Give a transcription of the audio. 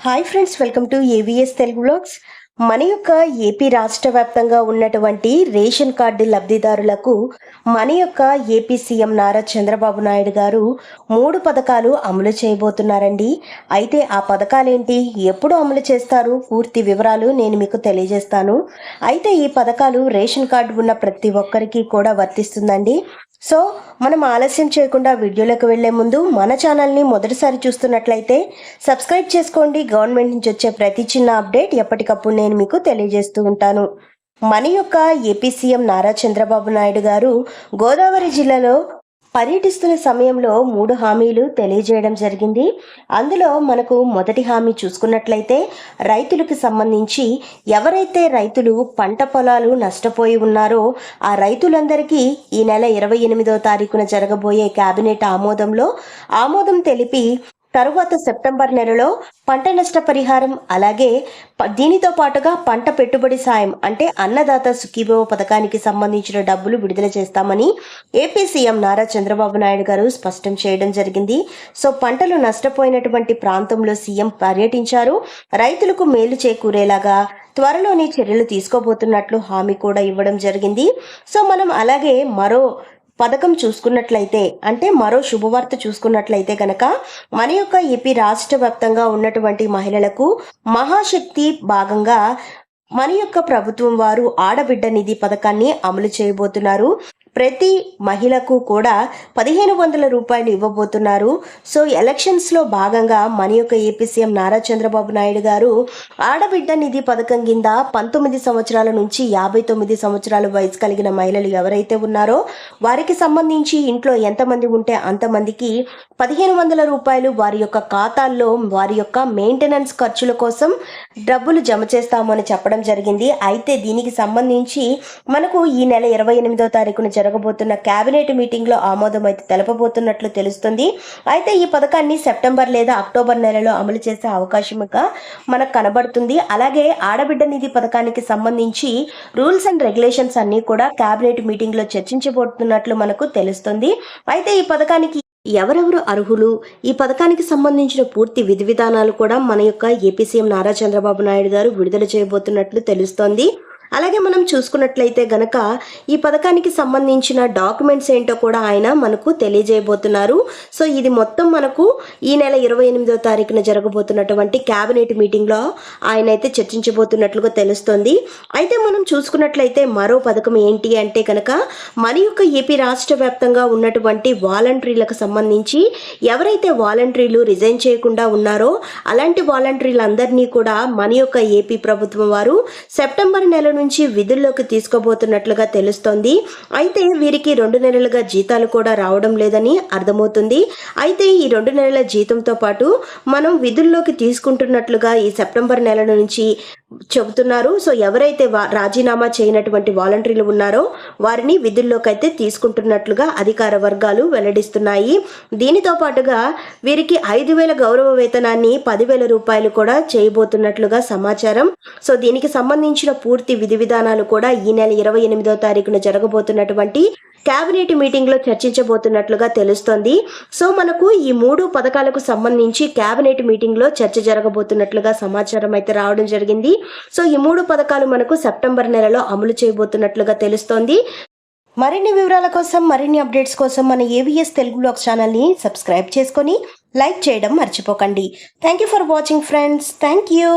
Hi friends welcome to AVS Telugu blogs మన యొక్క AP రాష్ట్ర వ్యాప్తంగా ఉన్నటువంటి రేషన్ కార్డు లబ్ధిదారులకు మన యొక్క ఏపీ సీఎం నారా చంద్రబాబు నాయుడు గారు మూడు పథకాలు అమలు చేయబోతున్నారండి. అయితే ఆ పథకాలేంటి? ఎప్పుడు అమలు చేస్తారు? పూర్తి వివరాలు నేను మీకు తెలియజేస్తాను. అయితే ఈ పథకాలు రేషన్ కార్డు ఉన్న ప్రతి ఒక్కరికి కూడా వర్తిస్తుందండి. సో మనం ఆలస్యం చేయకుండా వీడియోలోకి వెళ్ళే ముందు మన ఛానల్ని మొదటిసారి చూస్తున్నట్లయితే సబ్స్క్రైబ్ చేసుకోండి. గవర్నమెంట్ నుంచి వచ్చే ప్రతి చిన్న అప్డేట్ ఎప్పటికప్పుడు నేను మీకు తెలియజేస్తూ ఉంటాను. మన యొక్క ఏపీ సీఎం నారా చంద్రబాబు నాయుడు గారు గోదావరి జిల్లాలో పర్యటిస్తున్న సమయంలో మూడు హామీలు తెలియజేయడం జరిగింది. అందులో మనకు మొదటి హామీ చూసుకున్నట్లయితే రైతులకు సంబంధించి ఎవరైతే రైతులు పంట పొలాలు నష్టపోయి ఉన్నారో ఆ రైతులందరికీ ఈ నెల ఇరవై ఎనిమిదో తారీఖున జరగబోయే కేబినెట్ ఆమోదంలో ఆమోదం తెలిపి తరువాత సెప్టెంబర్ నెలలో పంట నష్ట పరిహారం అలాగే దీనితో పాటుగా పంట పెట్టుబడి సాయం అంటే అన్నదాత సుఖీభవ పథకానికి సంబంధించిన డబ్బులు విడుదల చేస్తామని ఏపీ సీఎం నారా చంద్రబాబు నాయుడు గారు స్పష్టం చేయడం జరిగింది. సో పంటలు నష్టపోయినటువంటి ప్రాంతంలో సీఎం పర్యటించారు. రైతులకు మేలు చేకూరేలాగా త్వరలోనే చర్యలు తీసుకోబోతున్నట్లు హామీ కూడా ఇవ్వడం జరిగింది. సో మనం అలాగే మరో పథకం చూసుకున్నట్లయితే అంటే మరో శుభవార్త చూసుకున్నట్లయితే గనక మన యొక్క ఏపీ రాష్ట్ర వ్యాప్తంగా ఉన్నటువంటి మహిళలకు మహాశక్తి భాగంగా మన యొక్క ప్రభుత్వం వారు ఆడబిడ్డ నిధి పథకాన్ని అమలు చేయబోతున్నారు. ప్రతి మహిళకు కూడా పదిహేను వందల రూపాయలు ఇవ్వబోతున్నారు. సో ఎలక్షన్స్లో భాగంగా మన యొక్క ఏపీ సీఎం నారా చంద్రబాబు నాయుడు గారు ఆడబిడ్డ నిధి పథకం కింద పంతొమ్మిది సంవత్సరాల నుంచి యాభై తొమ్మిది సంవత్సరాల వయసు కలిగిన మహిళలు ఎవరైతే ఉన్నారో వారికి సంబంధించి ఇంట్లో ఎంతమంది ఉంటే అంతమందికి పదిహేను వందల రూపాయలు వారి యొక్క ఖాతాల్లో వారి యొక్క మెయింటెనెన్స్ ఖర్చుల కోసం డబ్బులు జమ చేస్తామని చెప్పడం జరిగింది. అయితే దీనికి సంబంధించి మనకు ఈ నెల ఇరవై ఎనిమిదో తారీఖున జరగబోతున్న కేబినెట్ మీటింగ్లో ఆమోదం అయితే తెలపబోతున్నట్లు తెలుస్తుంది. అయితే ఈ పథకాన్ని సెప్టెంబర్ లేదా అక్టోబర్ నెలలో అమలు చేసే అవకాశంగా మనకు కనబడుతుంది. అలాగే ఆడబిడ్డ నిధి పథకానికి సంబంధించి రూల్స్ అండ్ రెగ్యులేషన్స్ అన్నీ కూడా కేబినెట్ మీటింగ్లో చర్చించబోతున్నట్లు మనకు తెలుస్తుంది. అయితే ఈ పథకానికి ఎవరెవరు అర్హులు? ఈ పథకానికి సంబంధించిన పూర్తి విధి విధానాలు కూడా మన యొక్క ఏపీ సీఎం నారా చంద్రబాబు నాయుడు గారు విడుదల చేయబోతున్నట్లు తెలుస్తోంది. అలాగే మనం చూసుకున్నట్లయితే గనక ఈ పథకానికి సంబంధించిన డాక్యుమెంట్స్ ఏంటో కూడా ఆయన మనకు తెలియజేయబోతున్నారు. సో ఇది మొత్తం మనకు ఈ నెల ఇరవై ఎనిమిదో తారీఖున జరగబోతున్నటువంటి కేబినెట్ మీటింగ్లో ఆయన అయితే చర్చించబోతున్నట్లుగా తెలుస్తోంది. అయితే మనం చూసుకున్నట్లయితే మరో పథకం ఏంటి అంటే కనుక మన యొక్క ఏపీ రాష్ట్ర వ్యాప్తంగా ఉన్నటువంటి వాలంటీర్లకు సంబంధించి ఎవరైతే వాలంటీర్లు రిజైన్ చేయకుండా ఉన్నారో అలాంటి వాలంటీర్లందరినీ కూడా మన యొక్క ఏపీ ప్రభుత్వం వారు సెప్టెంబర్ నెల నుంచి విధుల్లోకి తీసుకోబోతున్నట్లుగా తెలుస్తోంది. అయితే వీరికి రెండు నెలలుగా జీతాలు కూడా రావడం లేదని అర్థమవుతుంది. అయితే ఈ రెండు నెలల జీతంతో పాటు మనం విధుల్లోకి తీసుకుంటున్నట్లుగా ఈ సెప్టెంబర్ నెల నుంచి చెబుతున్నారు. సో ఎవరైతే వా- రాజీనామా చేయనటువంటి వాలంటీర్లు ఉన్నారో వారిని విధుల్లోకి అయితే తీసుకుంటున్నట్లుగా అధికార వర్గాలు వెల్లడిస్తున్నాయి. దీనితో పాటుగా వీరికి ఐదు వేల గౌరవ వేతనాన్ని పదివేల రూపాయలు కూడా చేయబోతున్నట్లుగా సమాచారం. సో దీనికి సంబంధించిన పూర్తి విధి విధానాలు కూడా ఈ నెల ఇరవై ఎనిమిదో తారీఖున జరగబోతున్నటువంటి కేబినెట్ మీటింగ్లో చర్చించబోతున్నట్లుగా తెలుస్తోంది. సో మనకు ఈ మూడు పథకాలకు సంబంధించి కేబినెట్ మీటింగ్లో చర్చ జరగబోతున్నట్లుగా సమాచారం అయితే రావడం జరిగింది. సో ఈ మూడు పథకాలు మనకు సెప్టెంబర్ నెలలో అమలు చేయబోతున్నట్లుగా తెలుస్తోంది. మరిన్ని వివరాల కోసం మరిన్ని అప్డేట్స్ కోసం మన ఏవిఎస్ తెలుగు బ్లాగ్ ఛానల్ని సబ్స్క్రైబ్ చేసుకొని లైక్ చేయడం మర్చిపోకండి. Thank you for watching friends thank you